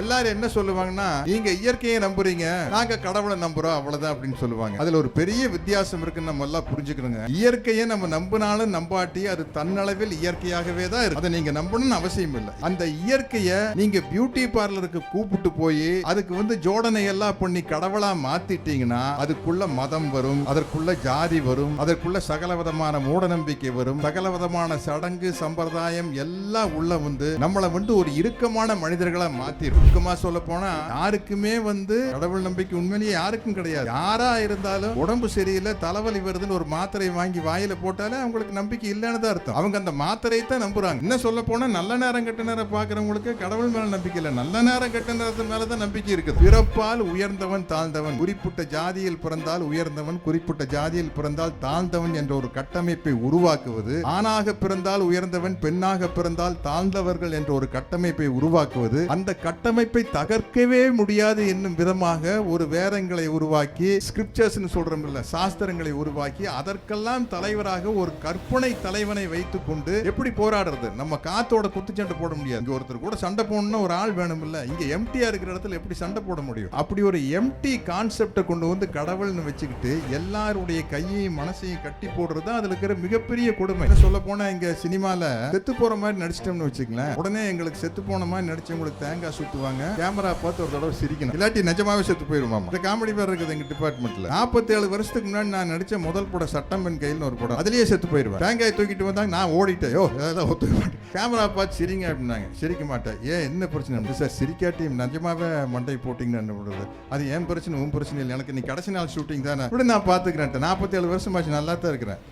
எல்லாரும் என்ன சொல்லுவாங்கன்னா நீங்க இயற்கையை நம்புறீங்க நாங்க கடவுளை நம்புறோம் அவ்வளவுதான் அப்படின்னு சொல்லுவாங்க. அதுல ஒரு பெரிய வித்தியாசம் இருக்குன்னு நம்ம எல்லாம் புரிஞ்சுக்கணுங்க. இயற்கையை நம்ம நம்பினாலும் நம்பாட்டி அது தன்னளவில் இயற்கையாகவே தான் இருக்கு. அதை நீங்க நம்பணும்னு அவசியம் இல்லை. அந்த இயற்கையை நீங்க பியூட்டி பார்லருக்கு கூப்பிட்டு போய் அதுக்கு வந்து ஜோடனை எல்லாம் பண்ணி கடவுளா மாத்திட்டீங்கன்னா அதுக்குள்ள மதம் வரும் அதற்குள்ள ஜாதி வரும் அதற்குள்ள சகல விதமான மூட நம்பிக்கை வரும் சகல விதமான சடங்கு சம்பிரதாயம் எல்லாம் உள்ள வந்து நம்மளை வந்து ஒரு இறுக்கமான மனிதர்களா மாத்திரும். இறுக்கமா சொல்ல போனா யாருக்குமே வந்து கடவுள் நம்பிக்கை உண்மையிலேயே யாருக்கும் கிடையாது. யாரா இருந்தாலும் உடம்பு சரியில்லை தலைவலி வருதுன்னு ஒரு மாத்திரை வாங்கி வாயில போட்டாலே அவங்களுக்கு நம்பிக்கை இல்லைன்னு தான் அர்த்தம். அவங்க அந்த மாத்திரையை தான் நம்புறாங்க. என்ன சொல்ல போனா நல்ல நேரம் கெட்ட நேரம் பாக்குறவங்களுக்கு கடவுள் மேல நம்பிக்கை இல்லை. நல்ல நேரம் கெட்ட நேரத்து மேல தான் நம்பிக்கை இருக்குது. பிறப்பால் உயர்ந்தவன் தாழ்ந்தவன். குறிப்பிட்ட ஜாதியில் பிறந்தால் உயர்ந்தவன் குறிப்பிட்ட ஜாதியில் பிறந்தால் தாழ்ந்தவன் என்ற ஒரு கட்டமைப்பை உருவாக்குவது ஆணாக பிறந்தால் உயர்ந்தவன் பெண்ணாக பிறந்தால் தாழ்ந்தவர்கள் என்ற ஒரு கட்டமைப்பை உருவாக்குவது அந்த கட்டமை கட்டமைப்பை தகர்க்கவே முடியாது என்னும் விதமாக ஒரு வேதங்களை உருவாக்கி ஸ்கிரிப்சர்ஸ்னு சொல்றோம் இல்லை சாஸ்திரங்களை உருவாக்கி அதற்கெல்லாம் தலைவராக ஒரு கற்பனை தலைவனை வைத்துக் கொண்டு எப்படி போராடுறது? நம்ம காத்தோட குத்துச்சண்டை போட முடியாது. இங்க ஒருத்தர் கூட சண்டை போடணும்னா ஒரு ஆள் வேணும் இல்ல இங்க எம்டியா இருக்கிற இடத்துல எப்படி சண்டை போட முடியும்? அப்படி ஒரு எம்டி கான்செப்டை கொண்டு வந்து கடவுள்னு வச்சுக்கிட்டு எல்லாருடைய கையையும் மனசையும் கட்டி போடுறது அதுல இருக்கிற மிகப்பெரிய கொடுமை. சொல்ல போனா இங்க சினிமால செத்து போற மாதிரி நடிச்சிட்டோம்னு வச்சுக்கல உடனே எங்களுக்கு செத்து போன மாதிரி நடிச்சவங்களுக்கு தேங்காய் சொல்லுவாங்க கேமரா பார்த்து ஒரு தடவை சிரிக்கணும். இல்லாட்டி நிஜமாவே செத்து போயிருமாமா இந்த காமெடி பேர் இருக்குது எங்க டிபார்ட்மெண்ட்ல நாற்பத்தி ஏழு வருஷத்துக்கு முன்னாடி நான் நடிச்ச முதல் படம் சட்டம் பெண் கையில் ஒரு படம். அதுலயே செத்து போயிருவேன். தேங்காய் தூக்கிட்டு வந்தாங்க நான் ஓடிட்டேன். ஓ ஏதாவது ஒத்துக்க மாட்டேன் கேமரா பார்த்து சிரிங்க அப்படின்னாங்க. சிரிக்க மாட்டேன். ஏன் என்ன பிரச்சனை? சார் சிரிக்காட்டி நிஜமாவே மண்டை போட்டிங்கன்னு என்ன அது ஏன் பிரச்சனை உன் பிரச்சனை இல்லை. எனக்கு நீ கடைசி நாள் ஷூட்டிங் தானே. இப்படி நான் பார்த்துக்கிறேன் நாற்பத்தி ஏழு வருஷம் ஆச்சு நல்லா தான் இருக்கிறேன்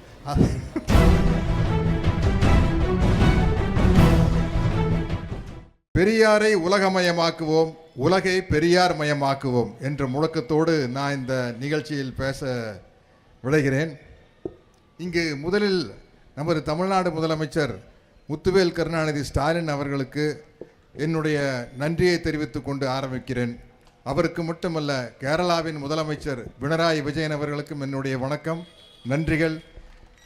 பெரியாரை உலகமயமாக்குவோம் உலகை பெரியார் மயமாக்குவோம் என்ற முழக்கத்தோடு நான் இந்த நிகழ்ச்சியில் பேச விளைகிறேன் இங்கு முதலில் நமது தமிழ்நாடு முதலமைச்சர் முத்துவேல் கருணாநிதி ஸ்டாலின் அவர்களுக்கு என்னுடைய நன்றியை தெரிவித்துக் கொண்டு ஆரம்பிக்கிறேன். அவருக்கு மட்டுமல்ல கேரளாவின் முதலமைச்சர் பினராயி விஜயன் அவர்களுக்கும் என்னுடைய வணக்கம் நன்றிகள்.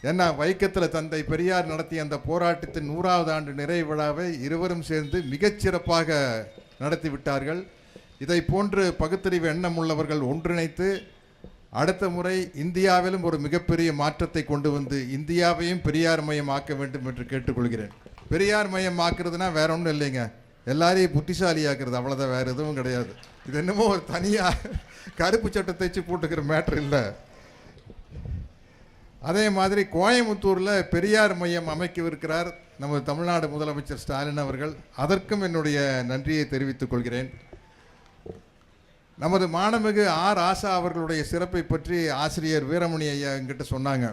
ஏன்னா வைக்கத்தில் தந்தை பெரியார் நடத்திய அந்த போராட்டத்தின் நூறாவது ஆண்டு நிறைவு விழாவை இருவரும் சேர்ந்து மிகச்சிறப்பாக நடத்தி விட்டார்கள். இதை போன்று பகுத்தறிவு எண்ணம் உள்ளவர்கள் ஒன்றிணைத்து அடுத்த முறை இந்தியாவிலும் ஒரு மிகப்பெரிய மாற்றத்தை கொண்டு வந்து இந்தியாவையும் பெரியார் மயம் ஆக்க வேண்டும் என்று கேட்டுக்கொள்கிறேன். பெரியார் மயம் ஆக்குறதுனா வேற ஒன்றும் இல்லைங்க. எல்லாரையும் புத்திசாலியாக்குறது அவ்வளோதான் வேற எதுவும் கிடையாது. இது என்னமோ ஒரு தனியாக கருப்பு சட்டத்தை வச்சு போட்டுக்கிற மேட்ரு இல்லை. அதே மாதிரி கோயம்புத்தூரில் பெரியார் மையம் அமைக்கவிருக்கிறார் நமது தமிழ்நாடு முதலமைச்சர் ஸ்டாலின் அவர்கள். அதற்கும் என்னுடைய நன்றியை தெரிவித்துக் கொள்கிறேன். நமது மாணமிகு ஆர் ஆசா அவர்களுடைய சிறப்பை பற்றி ஆசிரியர் வீரமணி ஐயா என்கிட்ட சொன்னாங்க.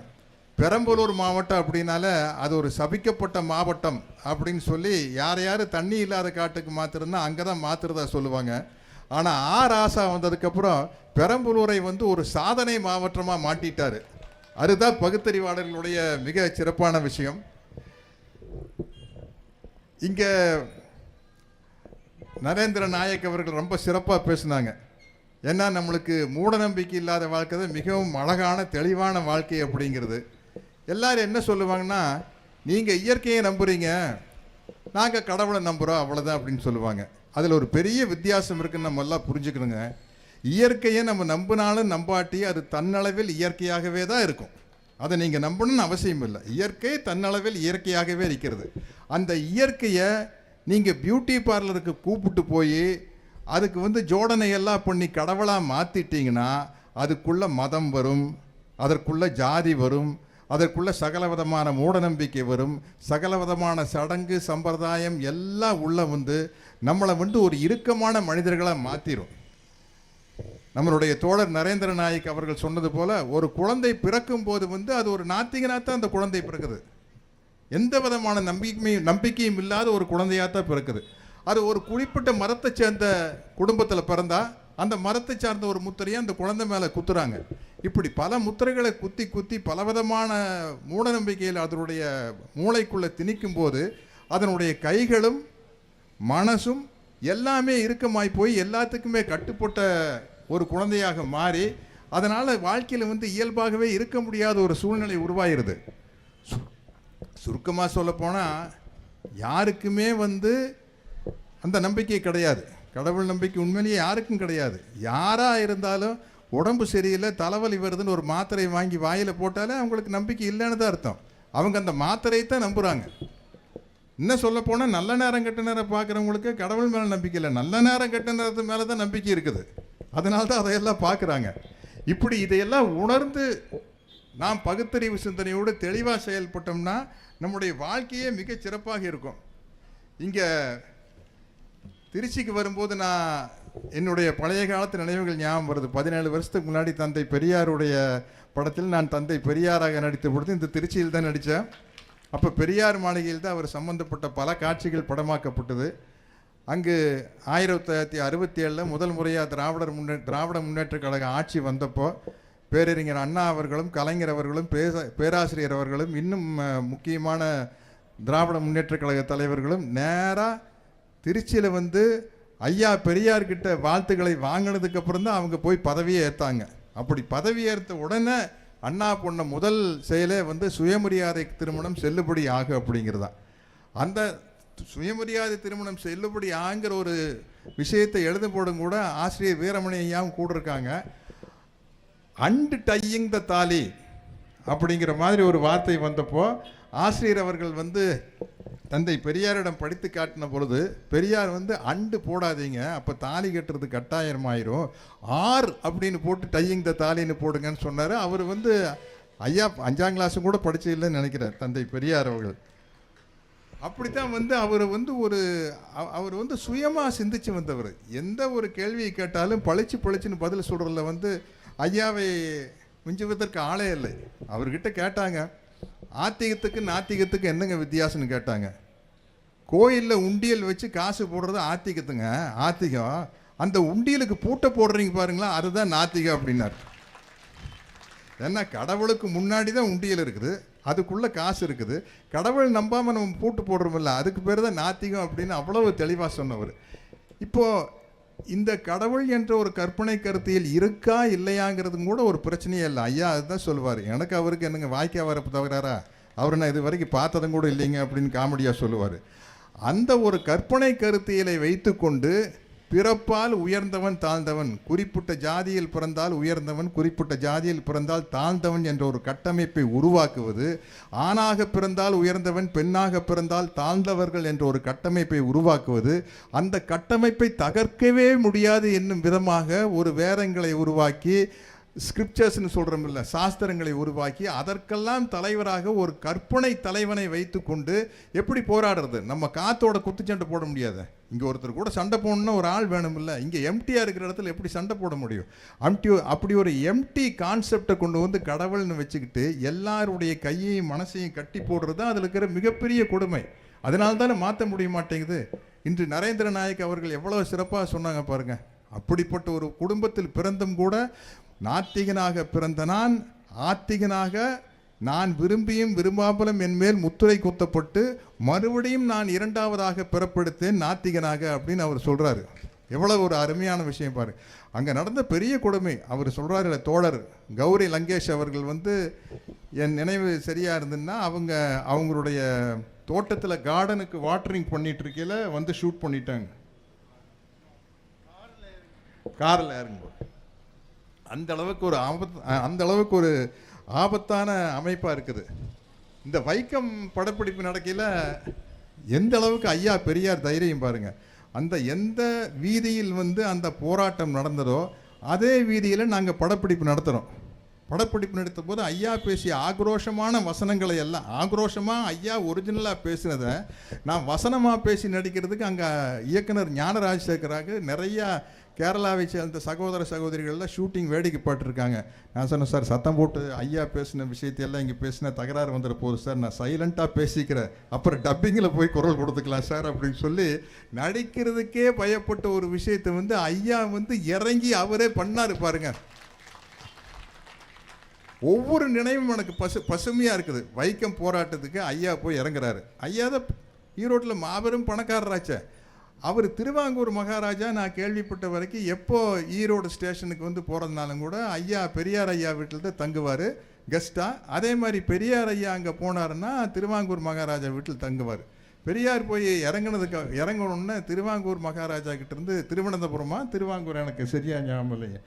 பெரம்பலூர் மாவட்டம் அப்படின்னால அது ஒரு சபிக்கப்பட்ட மாவட்டம் அப்படின்னு சொல்லி யார் யார் தண்ணி இல்லாத காட்டுக்கு மாத்திருந்தா அங்கே தான் மாத்துறதா சொல்லுவாங்க. ஆனால் ஆர் ஆசா வந்ததுக்கப்புறம் பெரம்பலூரை வந்து ஒரு சாதனை மாவட்டமாக மாட்டிட்டார். அதுதான் பகுத்தறிவாளர்களுடைய மிக சிறப்பான விஷயம். இங்கே நரேந்திர நாயக் அவர்கள் ரொம்ப சிறப்பாக பேசினாங்க. ஏன்னா நம்மளுக்கு மூட நம்பிக்கை இல்லாத வாழ்க்கை தான் மிகவும் அழகான தெளிவான வாழ்க்கை அப்படிங்கிறது. எல்லாரும் என்ன சொல்லுவாங்கன்னா நீங்கள் இயற்கையை நம்புறீங்க. நாங்கள் கடவுளை நம்புகிறோம் அவ்வளோதான் அப்படின்னு சொல்லுவாங்க. அதில் ஒரு பெரிய வித்தியாசம் இருக்குன்னு நம்ம எல்லாம் புரிஞ்சுக்கணுங்க. இயற்கையை நம்ம நம்பினாலும் நம்பாட்டி அது தன்னளவில் இயற்கையாகவே தான் இருக்கும். அதை நீங்கள் நம்பணும்னு அவசியம் இல்லை. இயற்கை தன்னளவில் இயற்கையாகவே இருக்கிறது. அந்த இயற்கையை நீங்கள் பியூட்டி பார்லருக்கு கூப்பிட்டு போய் அதுக்கு வந்து ஜோடனை எல்லாம் பண்ணி கடவுளாக மாற்றிட்டீங்கன்னா அதுக்குள்ள மதம் வரும் அதற்குள்ள ஜாதி வரும் அதற்குள்ள சகல விதமான மூடநம்பிக்கை வரும் சகல விதமான சடங்கு சம்பிரதாயம் எல்லாம் உள்ள வந்து நம்மளை வந்து ஒரு இறுக்கமான மனிதர்களாக மாற்றிடும் நம்மளுடைய தோழர் நரேந்திர நாயக் அவர்கள் சொன்னது போல ஒரு குழந்தை பிறக்கும் போது வந்து அது ஒரு நாத்திகனாக தான் அந்த குழந்தை பிறக்குது. எந்த விதமான நம்பிக்கையும் நம்பிக்கையும் இல்லாத ஒரு குழந்தையாக தான் பிறக்குது. அது ஒரு குறிப்பிட்ட மரத்தை சேர்ந்த குடும்பத்தில் பிறந்தால் அந்த மரத்தை சார்ந்த ஒரு முத்திரையை அந்த குழந்தை மேலே குத்துறாங்க. இப்படி பல முத்திரைகளை குத்தி குத்தி பலவிதமான மூடநம்பிக்கையில் அதனுடைய மூளைக்குள்ளே திணிக்கும் போது அதனுடைய கைகளும் மனசும் எல்லாமே இறுக்கமாய் போய் எல்லாத்துக்குமே கட்டுப்பட்ட ஒரு குழந்தையாக மாறி அதனால் வாழ்க்கையில் வந்து இயல்பாகவே இருக்க முடியாத ஒரு சூழ்நிலை உருவாயிருது. சுருக்கமாக சொல்லப்போனால் யாருக்குமே வந்து அந்த நம்பிக்கை கிடையாது. கடவுள் நம்பிக்கை உண்மையிலேயே யாருக்கும் கிடையாது. யாராக இருந்தாலும் உடம்பு சரியில்லை தலைவலி வருதுன்னு ஒரு மாத்திரை வாங்கி வாயில் போட்டாலே அவங்களுக்கு நம்பிக்கை இல்லைன்னு தான் அர்த்தம். அவங்க அந்த மாத்திரையை தான் நம்புகிறாங்க இன்னும் சொல்லப்போனால் நல்ல நேரம் கெட்ட நேரம் பார்க்குறவங்களுக்கு கடவுள் மேலே நம்பிக்கை இல்லை. நல்ல நேரம் கெட்ட நேரத்து மேலே தான் நம்பிக்கை இருக்குது. அதனால தான் அதையெல்லாம் பார்க்குறாங்க. இப்படி இதையெல்லாம் உணர்ந்து நாம் பகுத்தறிவு சிந்தனையோடு தெளிவாக செயல்பட்டோம்னா நம்முடைய வாழ்க்கையே மிக சிறப்பாக இருக்கும். இங்கே திருச்சிக்கு வரும்போது நான் என்னுடைய பழைய காலத்து நினைவுகள் ஞாபகம் வருது. பதினேழு வருஷத்துக்கு முன்னாடி தந்தை பெரியாருடைய படத்தில் நான் தந்தை பெரியாராக நடித்த பொழுது இந்த திருச்சியில் தான் நடித்தேன். அப்போ பெரியார் மாளிகையில் தான் அவர் சம்பந்தப்பட்ட பல காட்சிகள் படமாக்கப்பட்டது. அங்கு ஆயிரத்தி தொள்ளாயிரத்தி அறுபத்தி ஏழில் முதல் முறையாக திராவிடர் முன்னே திராவிட முன்னேற்ற கழக ஆட்சி வந்தப்போ பேரறிஞர் அண்ணா அவர்களும் கலைஞர் அவர்களும் பேச பேராசிரியர் அவர்களும் இன்னும் முக்கியமான திராவிட முன்னேற்ற கழக தலைவர்களும் நேராக திருச்சியில் வந்து ஐயா பெரியார்கிட்ட வாழ்த்துக்களை வாங்கினதுக்கு அப்புறம் தான் அவங்க போய் பதவியை ஏற்றாங்க அப்படி பதவி ஏற்ற உடனே அண்ணா பொண்ண முதல் செயலே வந்து சுயமரியாதை திருமணம் செல்லுபடி ஆகும் அப்படிங்கிறதான் அந்த சுயமரியாதை திருமணம் செல்லுபடி ஆங்கிற ஒரு விஷயத்தை எழுத போடும் கூட ஆசிரியர் வீரமணி ஐயாவும் கூட இருக்காங்க. அண்டு டையிங் த தாலி அப்படிங்கிற மாதிரி ஒரு வார்த்தை வந்தப்போ ஆசிரியர் அவர்கள் வந்து தந்தை பெரியாரிடம் படித்து காட்டின பொழுது பெரியார் வந்து அண்டு போடாதீங்க அப்போ தாலி கட்டுறது கட்டாயமாயிரும். ஆர் அப்படின்னு போட்டு டையிங் த தாலின்னு போடுங்கன்னு சொன்னார். அவர் வந்து ஐயா அஞ்சாம் கிளாஸும் கூட படிச்சு இல்லைன்னு நினைக்கிறார் தந்தை பெரியார் அவர்கள். அப்படித்தான் வந்து அவர் வந்து ஒரு அவர் வந்து சுயமாக சிந்திச்சு வந்தவர். எந்த ஒரு கேள்வியை கேட்டாலும் பழிச்சு பழிச்சுன்னு பதில் சொல்கிறதுல வந்து ஐயாவை மிஞ்சுவதற்கு ஆளே இல்லை. அவர்கிட்ட கேட்டாங்க ஆத்திகத்துக்கு நாத்திகத்துக்கு என்னங்க வித்தியாசம்னு கேட்டாங்க. கோயிலில் உண்டியல் வச்சு காசு போடுறது ஆத்திகத்துங்க ஆத்திகம். அந்த உண்டியலுக்கு பூட்டை போடுறீங்க பாருங்களா அதுதான் நாத்திகம் அப்படின்னாரு. ஏன்னா கடவுளுக்கு முன்னாடி தான் உண்டியல் இருக்குது. அதுக்குள்ளே காசு இருக்குது. கடவுள் நம்பாமல் நம்ம பூட்டு போடுறோமில்ல அதுக்கு பேர் தான் நாத்திகம் அப்படின்னு அவ்வளவு தெளிவாக சொன்னவர். இப்போது இந்த கடவுள் என்ற ஒரு கற்பனை கருத்தியில் இருக்கா இல்லையாங்கிறது கூட ஒரு பிரச்சனையே இல்லை. ஐயா அதுதான் சொல்லுவார். எனக்கு அவருக்கு என்னங்க வாய்க்கா வர தவறாரா? அவர் நான் இது வரைக்கும் பார்த்ததும் கூட இல்லைங்க அப்படின்னு காமெடியாக சொல்லுவார். அந்த ஒரு கற்பனை கருத்தியலை வைத்துக்கொண்டு பிறப்பால் உயர்ந்தவன் தாழ்ந்தவன் குறிப்பிட்ட ஜாதியில் பிறந்தால் உயர்ந்தவன் குறிப்பிட்ட ஜாதியில் பிறந்தால் தாழ்ந்தவன் என்ற ஒரு கட்டமைப்பை உருவாக்குவது ஆணாக பிறந்தால் உயர்ந்தவன் பெண்ணாக பிறந்தால் தாழ்ந்தவர்கள் என்ற ஒரு கட்டமைப்பை உருவாக்குவது அந்த கட்டமைப்பை தகர்க்கவே முடியாது என்னும் விதமாக ஒரு வேரங்களை உருவாக்கி ஸ்கிரிப்சர்ஸ்னு சொல்கிறோம் இல்லை சாஸ்திரங்களை உருவாக்கி அதற்கெல்லாம் தலைவராக ஒரு கற்பனை தலைவனை வைத்துக்கொண்டு எப்படி போராடுறது? நம்ம காத்தோட குத்துச்சண்டை போட முடியாது? இங்கே ஒருத்தர் கூட சண்டை போடணும்னா ஒரு ஆள் வேணும் இல்லை இங்கே எம்டியாக இருக்கிற இடத்துல எப்படி சண்டை போட முடியும்? அம்டி அப்படி ஒரு எம்டி கான்செப்டை கொண்டு வந்து கடவுள்னு வச்சுக்கிட்டு எல்லாருடைய கையையும் மனசையும் கட்டி போடுறது தான் அதில் இருக்கிற மிகப்பெரிய கொடுமை. அதனால தானே மாற்ற முடிய மாட்டேங்குது? இன்று நரேந்திர நாயக் அவர்கள் எவ்வளோ சிறப்பாக சொன்னாங்க பாருங்கள் அப்படிப்பட்ட ஒரு குடும்பத்தில் பிறந்தும் கூட நாத்திகனாக பிறந்த நான் ஆத்திகனாக நான் விரும்பியும் விரும்பாமலும் என் மேல் முத்துரை குத்தப்பட்டு மறுபடியும் நான் இரண்டாவதாக பிறப்படுத்தேன் நாத்திகனாக அப்படின்னு அவர் சொல்கிறாரு எவ்வளவு ஒரு அருமையான விஷயம் பாரு. அங்கே நடந்த பெரிய கொடுமை. அவர் சொல்றாரு தோழர் கௌரி லங்கேஷ் அவர்கள் வந்து என் நினைவு சரியாக இருந்ததுன்னா அவங்க அவங்களுடைய தோட்டத்தில் கார்டனுக்கு வாட்டரிங் பண்ணிட்டு இருக்கையில் வந்து ஷூட் பண்ணிட்டாங்க. காரில் இறங்கும்போது அந்த அளவுக்கு ஒரு ஆபத் அந்த அளவுக்கு ஒரு ஆபத்தான அமைப்பாக இருக்குது. இந்த வைக்கம் படப்பிடிப்பு நடக்கையில் எந்த அளவுக்கு ஐயா பெரியார் தைரியம் பாருங்கள் அந்த எந்த வீதியில் வந்து அந்த போராட்டம் நடந்ததோ அதே வீதியில் நாங்கள் படப்பிடிப்பு நடத்துகிறோம் படப்பிடிப்பு நடத்த போது ஐயா பேசிய ஆக்ரோஷமான வசனங்களை எல்லாம் ஆக்ரோஷமாக ஐயா ஒரிஜினலாக பேசினதை நான் வசனமாக பேசி நடிக்கிறதுக்கு அங்கே இயக்குனர் ஞான ராஜசேகராக நிறையா கேரளாவை சேர்ந்த சகோதர சகோதரிகள்லாம் ஷூட்டிங் வேடிக்கை பாட்டிருக்காங்க நான் சொன்னேன் சார் சத்தம் போட்டு ஐயா பேசின விஷயத்தையெல்லாம் இங்கே பேசின தகராறு வந்துட போகுது சார். நான் சைலண்ட்டாக பேசிக்கிறேன். அப்புறம் டப்பிங்கில் போய் குரல் கொடுத்துக்கலாம் சார் அப்படின்னு சொல்லி நடிக்கிறதுக்கே பயப்பட்ட ஒரு விஷயத்தை வந்து ஐயா வந்து இறங்கி அவரே பண்ணாரு பாருங்க. ஒவ்வொரு நினைவும் எனக்கு பசு பசுமையாக இருக்குது. வைக்கம் போராட்டத்துக்கு ஐயா போய் இறங்குறாரு. ஐயா தான் ஈரோட்டில் மாபெரும் பணக்காரராச்சே. அவர் திருவாங்கூர் மகாராஜா நான் கேள்விப்பட்ட வரைக்கும் எப்போ ஈரோடு ஸ்டேஷனுக்கு வந்து போகிறதுனாலும் கூட ஐயா பெரியார் ஐயா வீட்டில் தான் தங்குவார் கெஸ்ட்டாக அதே மாதிரி பெரியார் ஐயா அங்கே போனாருன்னா திருவாங்கூர் மகாராஜா வீட்டில் தங்குவார். பெரியார் போய் இறங்கினதுக்கு இறங்கணுன்னு திருவாங்கூர் மகாராஜா கிட்டேருந்து திருவனந்தபுரமா? திருவாங்கூர் எனக்கு சரியா ஞாபகம் இல்லைங்க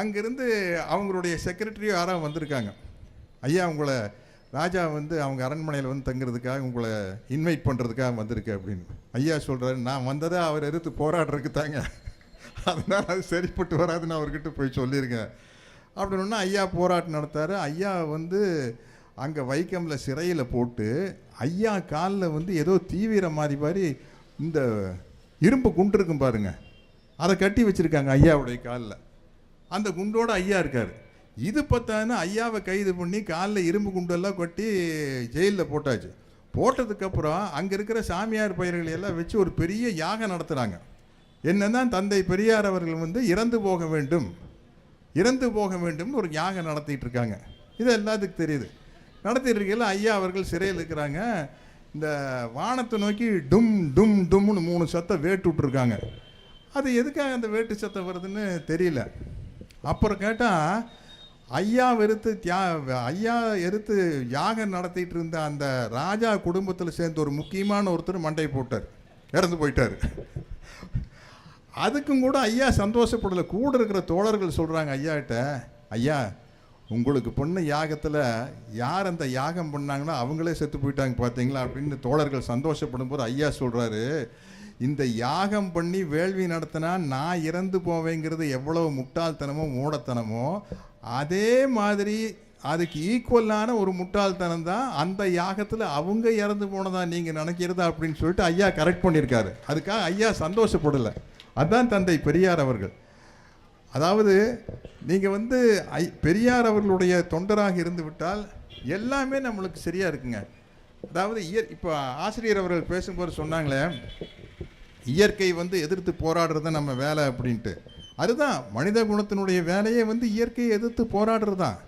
அங்கேருந்து அவங்களுடைய செக்ரட்டரியோ யாரோ வந்திருக்காங்க. ஐயா உங்களை ராஜா வந்து அவங்க அரண்மனையில் வந்து தங்குறதுக்காக உங்களை இன்வைட் பண்ணுறதுக்காக வந்திருக்கு அப்படின்னு. ஐயா சொல்கிறாரு நான் வந்ததை அவர் எதிர்த்து போராடுறதுக்கு தாங்க. அதனால் அது சரிப்பட்டு வராதுன்னு அவர்கிட்ட போய் சொல்லியிருக்கேன். அப்படின்னா ஐயா போராட்டம் நடத்தாரு. ஐயா வந்து அங்கே வைக்கமில் சிறையில் போட்டு ஐயா காலில் வந்து ஏதோ தீவிர மாதிரி மாதிரி இந்த இரும்பு குண்டு இருக்கும் பாருங்க. அதை கட்டி வச்சுருக்காங்க ஐயாவுடைய காலில். அந்த குண்டோட ஐயா இருக்கார். இது பார்த்தான்னு ஐயாவை கைது பண்ணி காலில் இரும்பு குண்டெல்லாம் கொட்டி ஜெயிலில் போட்டாச்சு. போட்டதுக்கப்புறம் அங்கே இருக்கிற சாமியார் பயிர்களை எல்லாம் வச்சு ஒரு பெரிய யாகம் நடத்துகிறாங்க என்னன்னா தந்தை பெரியார் அவர்கள் வந்து இறந்து போக வேண்டும். இறந்து போக வேண்டும்னு ஒரு யாகம் நடத்திட்டு இருக்காங்க. இது எல்லாத்துக்கும் தெரியுது. நடத்திட்டு இருக்கையில் ஐயா அவர்கள் சிறையில் இருக்கிறாங்க. இந்த வானத்தை நோக்கி டும் டும் டும்னு மூணு சத்தம் வேட்டு விட்ருக்காங்க அது எதுக்காக அந்த வேட்டு சத்தம் வருதுன்னு தெரியல. அப்புறம் கேட்டால் ஐயா வெறுத்து தியா ஐயா எதிர்த்து யாகம் நடத்திட்டு இருந்த அந்த ராஜா குடும்பத்தில் சேர்ந்த ஒரு முக்கியமான ஒருத்தர் மண்டை போட்டார். இறந்து போயிட்டார். அதுக்கும் கூட ஐயா சந்தோஷப்படலை. கூட இருக்கிற தோழர்கள் சொல்கிறாங்க ஐயாட்ட ஐயா உங்களுக்கு பொண்ணு யாகத்தில் யார் அந்த யாகம் பண்ணாங்களோ அவங்களே செத்து போயிட்டாங்க பார்த்தீங்களா அப்படின்னு தோழர்கள் சந்தோஷப்படும் போது ஐயா சொல்கிறாரு இந்த யாகம் பண்ணி வேள்வி நடத்தினா நான் இறந்து போவேங்கிறது எவ்வளவு முட்டாள்தனமோ மூடத்தனமோ அதே மாதிரி அதுக்கு ஈக்குவலான ஒரு முட்டாள்தனம் தான் அந்த யாகத்தில் அவங்க இறந்து போனதா நீங்கள் நினைக்கிறதா அப்படின்னு சொல்லிட்டு ஐயா கரெக்ட் பண்ணியிருக்காரு. அதுக்காக ஐயா சந்தோஷப்படலை. அதுதான் தந்தை பெரியார் அவர்கள். அதாவது நீங்கள் வந்து ஐ பெரியார் அவர்களுடைய தொண்டராக இருந்து விட்டால் எல்லாமே நம்மளுக்கு சரியாக இருக்குங்க. அதாவது இயற் இப்போ ஆசிரியர் அவர்கள் பேசும்போது சொன்னாங்களே இயற்கை வந்து எதிர்த்து போராடுறது நம்ம வேலை அப்படின்ட்டு. அதுதான் மனித குணத்தினுடைய வேலையே வந்து இயற்கையை எதிர்த்து போராடுறது தான்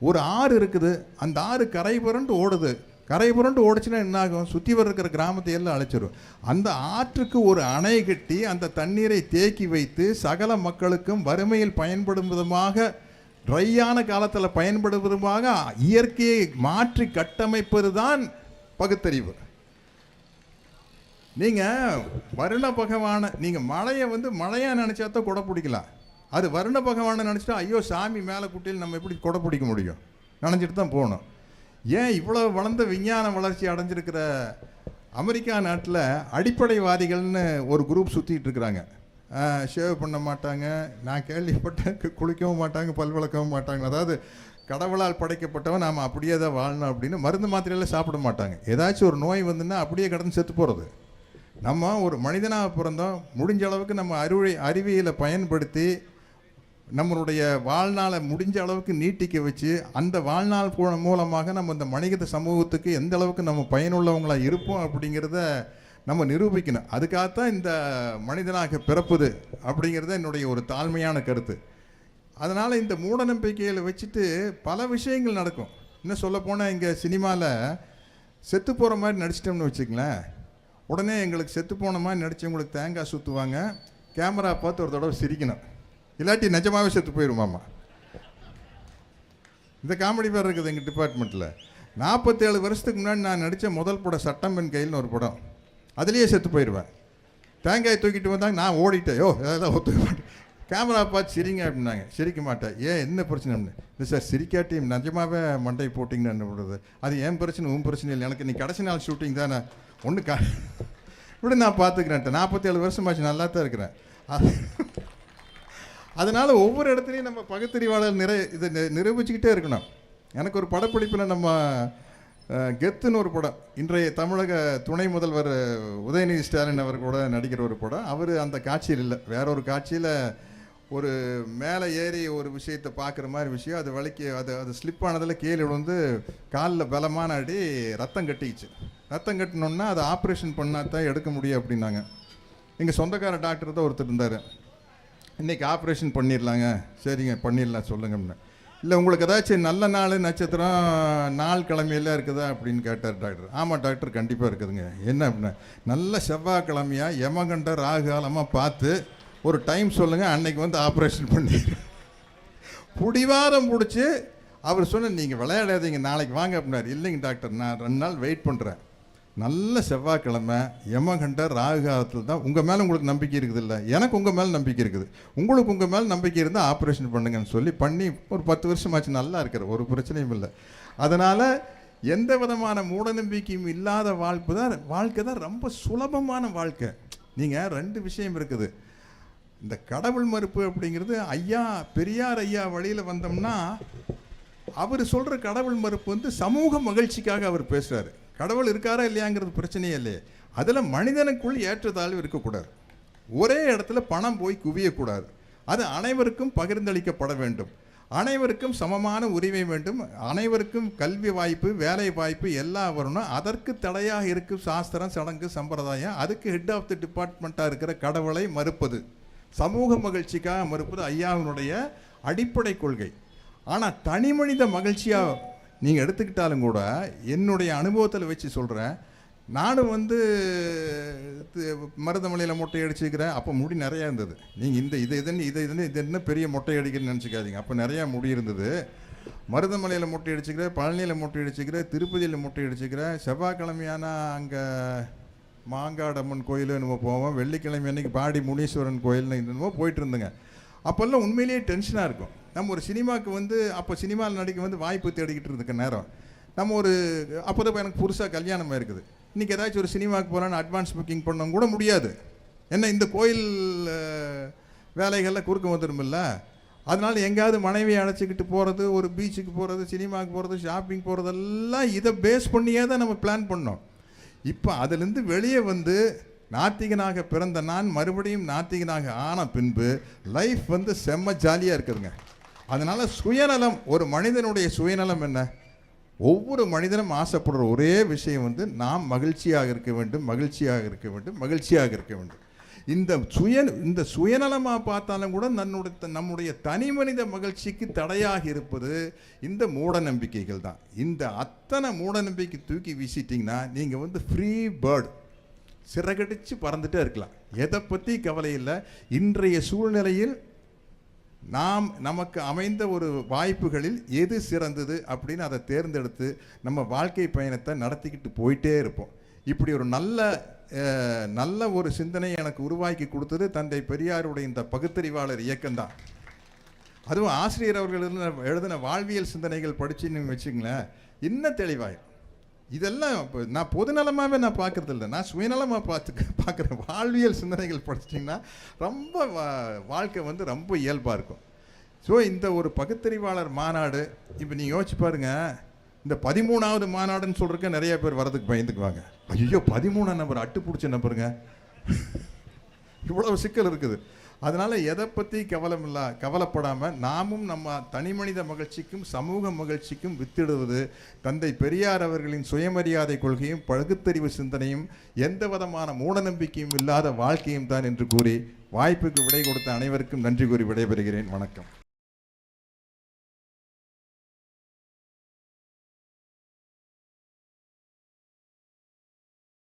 ஒரு ஆறு இருக்குது அந்த ஆறு கரை புரண்டு ஓடுது. கரை புரண்டு ஓடுச்சுன்னா என்ன ஆகும் சுற்றி வர இருக்கிற கிராமத்தை எல்லாம் அழைச்சிடும் அந்த ஆற்றுக்கு ஒரு அணை கட்டி அந்த தண்ணீரை தேக்கி வைத்து சகல மக்களுக்கும் வறுமையில் பயன்படும் விதமாக ட்ரையான காலத்தில் பயன்படும் விதமாக இயற்கையை மாற்றி கட்டமைப்பது தான் பகுத்தறிவு. நீங்கள் வருண பகவானை நீங்கள் மழையை வந்து மழையாக நினச்சா தான் கொடை பிடிக்கலாம். அது வருண பகவானை நினச்சிட்டா ஐயோ சாமி மேலே குட்டியில் நம்ம எப்படி கொடை பிடிக்க முடியும்? நினச்சிட்டு தான் போகணும். ஏன் இவ்வளோ வளர்ந்த விஞ்ஞான வளர்ச்சி அடைஞ்சிருக்கிற அமெரிக்கா நாட்டில் அடிப்படைவாதிகள்னு ஒரு குரூப் சுற்றிட்டு இருக்கிறாங்க ஷேவ் பண்ண மாட்டாங்க. நான் கேள்விப்பட்டேன் குளிக்கவும் மாட்டாங்க பல் விளக்கவும் மாட்டாங்க. அதாவது கடவுளால் படைக்கப்பட்டவன் நாம் அப்படியே தான் வாழணும் அப்படின்னு மருந்து மாத்திரையெல்லாம் சாப்பிட மாட்டாங்க. ஏதாச்சும் ஒரு நோய் வந்துன்னா அப்படியே கடந்து செத்து போகிறது நம்ம ஒரு மனிதனாக பிறந்தோம் முடிஞ்ச அளவுக்கு நம்ம அறிவை அறிவியலை பயன்படுத்தி நம்மளுடைய வாழ்நாளை முடிஞ்ச அளவுக்கு நீட்டிக்க வச்சு அந்த வாழ்நாள் மூலமாக நம்ம இந்த மனித சமூகத்துக்கு எந்த அளவுக்கு நம்ம பயனுள்ளவங்களாக இருப்போம் அப்படிங்கிறத நம்ம நிரூபிக்கணும். அதுக்காகத்தான் இந்த மனிதனாக பிறப்புது அப்படிங்கிறது என்னுடைய ஒரு தாழ்மையான கருத்து. அதனால் இந்த மூடநம்பிக்கையில் வச்சுட்டு பல விஷயங்கள் நடக்கும். இன்னும் சொல்லப்போனால் இங்கே சினிமாவில் செத்து போகிற மாதிரி நடிச்சிட்டோம்னு வச்சுக்கங்களேன். உடனே எங்களுக்கு செத்து போன மாதிரி உங்களுக்கு தேங்காய் சுற்றுவாங்க கேமரா பார்த்து ஒரு தடவை சிரிக்கணும். இல்லாட்டி நிஜமாகவே செத்து போயிடுமாம்மா இந்த காமெடி பேர் இருக்குது எங்கள் டிபார்ட்மெண்ட்டில் நாற்பத்தேழு வருஷத்துக்கு முன்னாடி நான் நடித்த முதல் படம் சட்டம் பெண் கையில்னு ஒரு படம். அதுலேயே செத்து போயிடுவேன் தேங்காய் தூக்கிட்டு வந்தாங்க நான் ஓடிட்டேன். ஓ அதெல்லாம் ஒத்துக்க மாட்டேன். கேமரா பார்த்து சிரிங்க அப்படின்னாங்க. சிரிக்க மாட்டேன் ஏன் என்ன பிரச்சனை? அப்படின்னு. இல்லை சார் சிரிக்காட்டி நிஜமாவே மண்டை போட்டிங்கன்னு என்ன பண்ணுறது அது ஏன் பிரச்சனை உன் பிரச்சனை இல்லை. எனக்கு நீ கடைசி நாள் ஷூட்டிங் தானே. ஒன்று கா இப்படி நான் பார்த்துக்கிறேன்ட்டு நாற்பத்தேழு வருஷமாச்சு நல்லா தான் இருக்கிறேன். அது ஒவ்வொரு இடத்துலையும் நம்ம பகுத்தறிவாளர் நிறை இதை நிரூபிச்சுக்கிட்டே இருக்கணும். எனக்கு ஒரு படப்பிடிப்பில் நம்ம கெத்துன்னு ஒரு படம். இன்றைய தமிழக துணை முதல்வர் உதயநிதி ஸ்டாலின் அவர் கூட நடிக்கிற ஒரு படம். அவர் அந்த காட்சியில் இல்லை. வேற ஒரு காட்சியில் ஒரு மேலே ஏறி ஒரு விஷயத்தை பார்க்குற மாதிரி விஷயம் அது வலிக்கு அது அது ஸ்லிப் ஆனதில் கீழே விழுந்து காலில் பலமான அடி ரத்தம் கட்டிக்கிச்சு ரத்தம் கட்டினோன்னா அதை ஆப்ரேஷன் பண்ணால் தான் எடுக்க முடியும் அப்படின்னாங்க. எங்கள் சொந்தக்கார டாக்டர் தான் ஒருத்தர் இருந்தார். இன்னைக்கு ஆப்ரேஷன் பண்ணிடலாங்க. சரிங்க பண்ணிடலாம் சொல்லுங்க அப்படின்னா இல்லை உங்களுக்கு ஏதாச்சும் நல்ல நாள் நட்சத்திரம் நாள் கிழமையெல்லாம் இருக்குதா? அப்படின்னு கேட்டார் டாக்டர் ஆமாம் டாக்டர் கண்டிப்பாக இருக்குதுங்க. என்ன? அப்படின்னா நல்ல செவ்வாய்க்கிழமையா? யமகண்ட ராகுகாலமாக பார்த்து ஒரு டைம் சொல்லுங்கள் அன்னைக்கு வந்து ஆப்ரேஷன் பண்ணி பிடிவாரம் பிடிச்சி அவர் சொன்ன நீங்கள் விளையாடாதீங்க நாளைக்கு வாங்க அப்படின்னாரு. இல்லைங்க டாக்டர் நான் ரெண்டு நாள் வெயிட் பண்ணுறேன் நல்ல செவ்வாய்க்கிழமை யமகண்ட ராகு காலத்தில் தான் உங்கள் மேலே உங்களுக்கு நம்பிக்கை இருக்குது இல்லை? எனக்கு உங்கள் மேலே நம்பிக்கை இருக்குது. உங்களுக்கு உங்கள் மேலே நம்பிக்கை இருந்தால் ஆப்ரேஷன் பண்ணுங்கன்னு சொல்லி பண்ணி ஒரு பத்து வருஷமாச்சு நல்லா இருக்கிற ஒரு பிரச்சனையும் இல்லை. அதனால் எந்த விதமான மூடநம்பிக்கையும் இல்லாத வாழ்ப்பு தான் வாழ்க்கை தான் ரொம்ப சுலபமான வாழ்க்கை. நீங்கள் ரெண்டு விஷயம் இருக்குது. இந்த கடவுள் மறுப்பு அப்படிங்கிறது ஐயா பெரியார் ஐயா வழியில் வந்தோம்னா அவர் சொல்கிற கடவுள் மறுப்பு வந்து சமூக மகிழ்ச்சிக்காக அவர் பேசுகிறார் கடவுள் இருக்காரா இல்லையாங்கிறது பிரச்சனையே இல்லையே. அதில் மனிதனுக்குள் ஏற்றத்தாழ்வு இருக்கக்கூடாது. ஒரே இடத்துல பணம் போய் குவியக்கூடாது. அது அனைவருக்கும் பகிர்ந்தளிக்கப்பட வேண்டும். அனைவருக்கும் சமமான உரிமை வேண்டும். அனைவருக்கும் கல்வி வாய்ப்பு வேலை வாய்ப்பு எல்லாம் வரணும் அதற்கு தடையாக இருக்கும் சாஸ்திரம் சடங்கு சம்பிரதாயம் அதுக்கு ஹெட் ஆஃப் தி டிபார்ட்மெண்ட்டாக இருக்கிற கடவுளை மறுப்பது. சமூக மகிழ்ச்சிக்காக மறுப்பது ஐயாவினுடைய அடிப்படை கொள்கை. ஆனால் தனி மனித மகிழ்ச்சியாக நீங்கள் எடுத்துக்கிட்டாலும் கூட என்னுடைய அனுபவத்தில் வச்சு சொல்கிறேன் நானும் வந்து மருதமலையில் மொட்டை அடிச்சுக்கிறேன் அப்போ முடி நிறையா இருந்தது. நீங்கள் இந்த இது இதுன்னு இது இதுன்னு இது என்ன பெரிய மொட்டை அடிக்கிறேன்னு நினச்சிக்காதீங்க. அப்போ நிறையா முடி இருந்தது. மருதமலையில் மொட்டை அடிச்சுக்கிறேன் பழனியில் மொட்டை அடிச்சுக்கிறேன் திருப்பதியில் மொட்டை அடிச்சுக்கிறேன் செவ்வாய்க்கிழமையான அங்கே மாங்காடம்மன் கோயில் நம்ம போவோம் வெள்ளிக்கிழமை அன்றைக்கி பாடி முனீஸ்வரன் கோயில்னு என்னமோ போயிட்டு இருந்தேங்க அப்போல்லாம் உண்மையிலேயே டென்ஷனாக இருக்கும். நம்ம ஒரு சினிமாவுக்கு வந்து அப்போ சினிமாவில் நடிக்க வந்து வாய்ப்பு தேடிக்கிட்டு இருக்க நேரம். நம்ம ஒரு அப்போ தான் எனக்கு புதுசாக கல்யாணம் இருக்குது இன்றைக்கி ஏதாச்சும் ஒரு சினிமாவுக்கு போகலான்னு அட்வான்ஸ் புக்கிங் பண்ண கூட முடியாது. ஏன்னா இந்த கோயில் வேலைகள்லாம் குறுக்க வந்துடும்ல அதனால் எங்கேயாவது மனைவியை அழைச்சிக்கிட்டு போகிறது ஒரு பீச்சுக்கு போகிறது சினிமாவுக்கு போகிறது ஷாப்பிங் போகிறதெல்லாம் இதை பேஸ் பண்ணியே தான் நம்ம பிளான் பண்ணோம். இப்போ அதிலிருந்து வெளியே வந்து நாத்திகனாக பிறந்த நான் மறுபடியும் நாத்திகனாக ஆன பின்பு லைஃப் வந்து செம்ம ஜாலியாக இருக்குதுங்க. அதனால் சுயநலம் ஒரு மனிதனுடைய சுயநலம் என்ன? ஒவ்வொரு மனிதனும் ஆசைப்படுற ஒரே விஷயம் வந்து நாம் மகிழ்ச்சியாக இருக்க வேண்டும் மகிழ்ச்சியாக இருக்க வேண்டும் மகிழ்ச்சியாக இருக்க வேண்டும். இந்த சுய இந்த சுயநலமாக பார்த்தாலும் கூட தன்னுடைய நம்முடைய தனி மனித மகிழ்ச்சிக்கு தடையாக இருப்பது இந்த மூட நம்பிக்கைகள் தான். இந்த அத்தனை மூட நம்பிக்கை தூக்கி வீசிட்டிங்கன்னா நீங்கள் வந்து ஃப்ரீ பேர்டு சிறகடிச்சு பறந்துட்டே இருக்கலாம். எதை பற்றி கவலை இல்லை. இன்றைய சூழ்நிலையில் நாம் நமக்கு அமைந்த ஒரு வாய்ப்புகளில் எது சிறந்தது அப்படின்னு அதை தேர்ந்தெடுத்து நம்ம வாழ்க்கை பயணத்தை நடத்திக்கிட்டு போயிட்டே இருப்போம். இப்படி ஒரு நல்ல நல்ல ஒரு சிந்தனை எனக்கு உருவாக்கி கொடுத்தது தந்தை பெரியாருடைய இந்த பகுத்தறிவாளர் இயக்கம்தான். அதுவும் ஆசிரியர் அவர்கள் எழுதின எழுதின வாழ்வியல் சிந்தனைகள் படிச்சுன்னு வச்சுங்களேன் இன்னும் தெளிவாயிடும் இதெல்லாம் இப்போ நான் பொதுநலமாகவே நான் பார்க்கறது இல்லை நான் சுயநலமாக பார்த்து பார்க்குறேன் வாழ்வியல் சிந்தனைகள் படிச்சிட்டிங்கன்னா ரொம்ப வா- வாழ்க்கை வந்து ரொம்ப இயல்பாக இருக்கும். ஸோ இந்த ஒரு பகுத்தறிவாளர் மாநாடு இப்போ நீங்கள் யோசிச்சு பாருங்க இந்த பதிமூணாவது மாநாடுன்னு சொல்கிறக்க நிறைய பேர் வரதுக்கு பயந்துக்குவாங்க. ஐயோ பதிமூணாம் நம்பர் அட்டு பிடிச்ச நம்பருங்க இவ்வளவு சிக்கல் இருக்குது. அதனால் எதை பற்றி கவலம் இல்லை கவலைப்படாமல் நாமும் நம்ம தனிமனித மகிழ்ச்சிக்கும் சமூக மகிழ்ச்சிக்கும் வித்திடுவது தந்தை பெரியார் அவர்களின் சுயமரியாதை கொள்கையும் பகுத்தறிவு சிந்தனையும் எந்த விதமான மூடநம்பிக்கையும் இல்லாத வாழ்க்கையும் தான் என்று கூறி வாய்ப்புக்கு விடை கொடுத்த அனைவருக்கும் நன்றி கூறி விடைபெறுகிறேன். வணக்கம்.